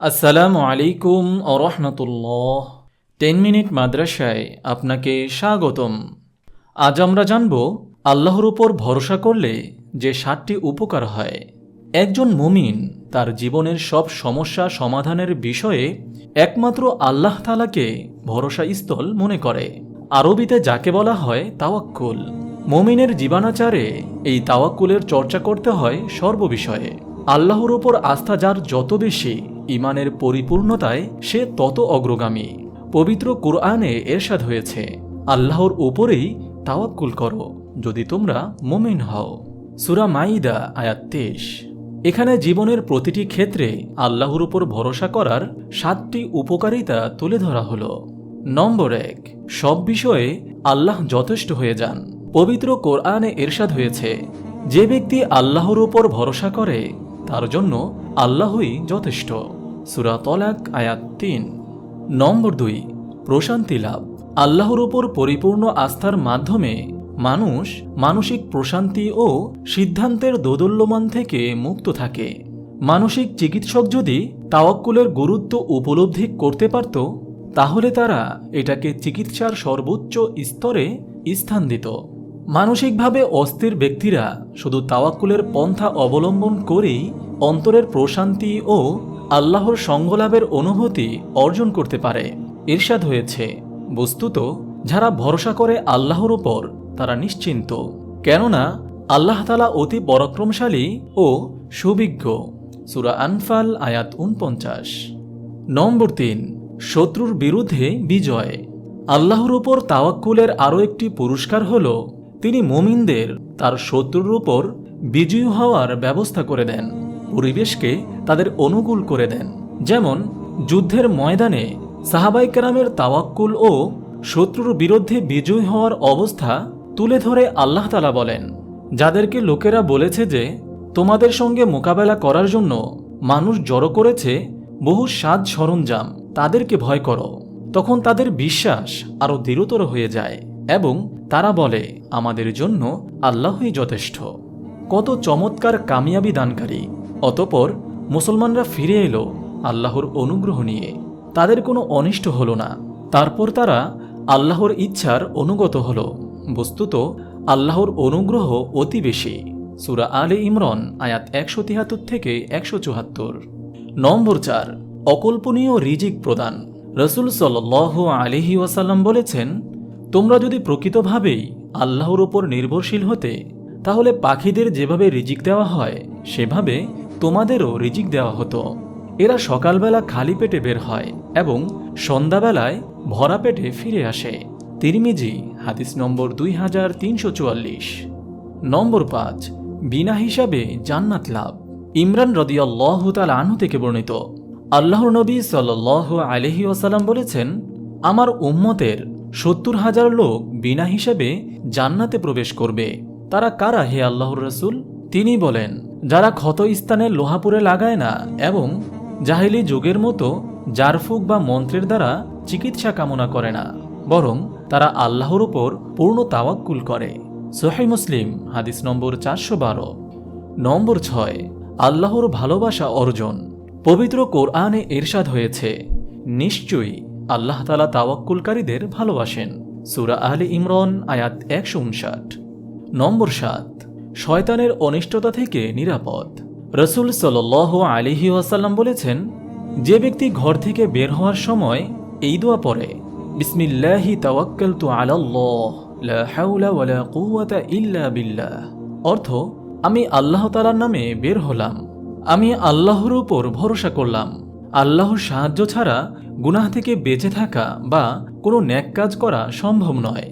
আসসালামু আলাইকুম আরহামতুল্লাহ ten minute মাদ্রাসায় আপনাকে স্বাগতম। আজ আমরা জানব, আল্লাহর উপর ভরসা করলে যে সাতটি উপকার হয়। একজন মুমিন তার জীবনের সব সমস্যা সমাধানের বিষয়ে একমাত্র আল্লাহ তালাকে ভরসা স্থল মনে করে। আরবিতে যাকে বলা হয় তাওয়াক্কুল। মমিনের জীবনাচারে এই তাওয়াক্কুলের চর্চা করতে হয় সর্ববিষয়ে। আল্লাহর উপর আস্থা যার যত বেশি ইমানের পরিপূর্ণতায় সে তত অগ্রগামী। পবিত্র কোরআনে এরশাদ হয়েছে, আল্লাহর উপরেই তাওয়াক্কুল করো, যদি তোমরা মুমিন হও। সুরা মাইদা আয়াত তেইশ। এখানে জীবনের প্রতিটি ক্ষেত্রে আল্লাহর উপর ভরসা করার সাতটি উপকারিতা তুলে ধরা হলো। নম্বর এক, সব বিষয়ে আল্লাহ যথেষ্ট হয়ে যান। পবিত্র কোরআনে এরশাদ হয়েছে, যে ব্যক্তি আল্লাহর উপর ভরসা করে, তার জন্য আল্লাহই যথেষ্ট। সুরা তলাক, আয়াত তিন। নম্বর দুই, প্রশান্তি লাভ। আল্লাহর উপর পরিপূর্ণ আস্থার মাধ্যমে মানুষ মানসিক প্রশান্তি ও সিদ্ধান্তের দোদল্যমান থেকে মুক্ত থাকে। মানসিক চিকিৎসক যদি তাওয়াক্কুলের গুরুত্ব উপলব্ধি করতে পারত, তাহলে তারা এটাকে চিকিৎসার সর্বোচ্চ স্তরে স্থান দিত। মানসিকভাবে অস্থির ব্যক্তিরা শুধু তাওয়াক্কুলের পন্থা অবলম্বন করেই অন্তরের প্রশান্তি ও আল্লাহর সঙ্গলাভের অনুভূতি অর্জন করতে পারে। ঈর্ষাদ হয়েছে, বস্তুত যারা ভরসা করে আল্লাহর উপর, তারা নিশ্চিন্ত। কেননা, আল্লাহ তালা অতি পরাক্রমশালী ও সুবিজ্ঞ। সুরা আনফাল, আয়াত উনপঞ্চাশ নম্বর তিন, শত্রুর বিরুদ্ধে বিজয়। আল্লাহর উপর তাওয়াক্কুলের আরও একটি পুরস্কার হল তিনি মুমিনদের তার শত্রুর উপর বিজয়ী হওয়ার ব্যবস্থা করে দেন, পরিবেশকে তাদের অনুকূল করে দেন। যেমন, যুদ্ধের ময়দানে সাহাবাই কেরামের তাওয়াক্কুল ও শত্রুর বিরুদ্ধে বিজয়ী হওয়ার অবস্থা তুলে ধরে আল্লাহ তালা বলেন, যাদেরকে লোকেরা বলেছে যে, তোমাদের সঙ্গে মোকাবেলা করার জন্য মানুষ জড়ো করেছে বহু সাজ সরঞ্জাম, তাদেরকে ভয় করো। তখন তাদের বিশ্বাস আরও দৃঢ়তর হয়ে যায় এবং তারা বলে, আমাদের জন্য আল্লাহই যথেষ্ট। কত চমৎকার কামিয়াবি দানকারী। অতপর মুসলমানরা ফিরে এলো আল্লাহর অনুগ্রহ নিয়ে। তাদের কোনো অনিষ্ট হলো না। তারপর তারা আল্লাহর ইচ্ছার অনুগত হল। বস্তুত আল্লাহর অনুগ্রহ অতি বেশি। সুরা আলে ইমরন, আয়াত একশো তিয়াত্তর থেকে একশো চুহাত্তর নম্বর চার, অকল্পনীয় রিজিক প্রদান। রসুল সাল আলিহি ওয়াসাল্লাম বলেছেন তোমরা যদি প্রকৃতভাবেই আল্লাহর ওপর নির্ভরশীল হতে, তাহলে পাখিদের যেভাবে রিজিক দেওয়া হয়, সেভাবে তোমাদেরও রিজিক দেওয়া হতো। এরা সকালবেলা খালি পেটে বের হয় এবং সন্ধ্যাবেলায় ভরা পেটে ফিরে আসে। তিরমিজি, হাদিস নম্বর দুই হাজার তিনশো চুয়াল্লিশ। নম্বর পাঁচ, বিনা হিসাবে জান্নাত লাভ। ইমরান রদিয়াল্লাহ তাল আনহু থেকে বর্ণিত, আল্লাহর নবী সাল আলহি ওসালাম বলেছেন, আমার উম্মতের সত্তর হাজার লোক বিনা হিসাবে জান্নাতে প্রবেশ করবে। তারা কারা হে আল্লাহর রসুল? তিনি বলেন, যারা ক্ষত স্থানে লোহাপুরে লাগায় না এবং জাহিলি যুগের মতো জারফুক বা মন্ত্রের দ্বারা চিকিৎসা কামনা করে না, বরং তারা আল্লাহর উপর পূর্ণ তাওয়াক্কুল করে। সোহাই মুসলিম, হাদিস নম্বর চারশো বারো। নম্বর ছয়, আল্লাহর ভালোবাসা অর্জন। পবিত্র কোরআনে এরশাদ হয়েছে, নিশ্চয়ই আল্লাহ তালা তাওয়াক্কুলকারীদের ভালোবাসেন। সুরা আলী ইমরান, আয়াত একশো উনষাট। নম্বর সাত, শয়তানের অনিষ্টতা থেকে নিরাপদ। রসুল সাল আলিহি ওয়াসাল্লাম বলেছেন, যে ব্যক্তি ঘর থেকে বের হওয়ার সময় এই দোয়া পড়ে, বিসমিল্লাহি তাওয়াক্কাল তু ইল্লা বিল্লাহ। অর্থ, আমি আল্লাহ তালার নামে বের হলাম, আমি আল্লাহর উপর ভরসা করলাম। আল্লাহর সাহায্য ছাড়া গুনাহ থেকে বেঁচে থাকা বা কোনো ন্যাক কাজ করা সম্ভব নয়।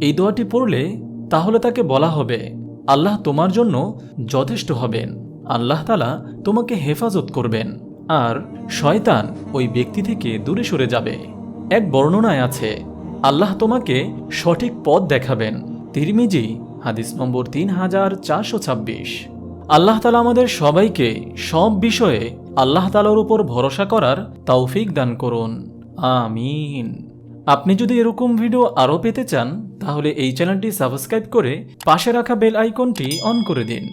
এই দোয়াটি পড়লে তাহলে তাকে বলা হবে, আল্লাহ তোমার জন্য যথেষ্ট হবেন। আল্লাহ তালা তোমাকে হেফাজত করবেন। আর শয়তান ওই ব্যক্তি থেকে দূরে সরে যাবে। এক বর্ণনায় আছে, আল্লাহ তোমাকে সঠিক পথ দেখাবেন। তিরমিজি, হাদিস নম্বর তিন হাজার চারশো ছাব্বিশ। আল্লাহ তালা আমাদের সবাইকে সব বিষয়ে আল্লাহ তালার উপর ভরসা করার তৌফিক দান করুন। আমিন। আপনি যদি এরকম ভিডিও আরও পেতে চান, তাহলে এই চ্যানেলটি সাবস্ক্রাইব করে পাশে রাখা বেল আইকনটি অন করে দিন।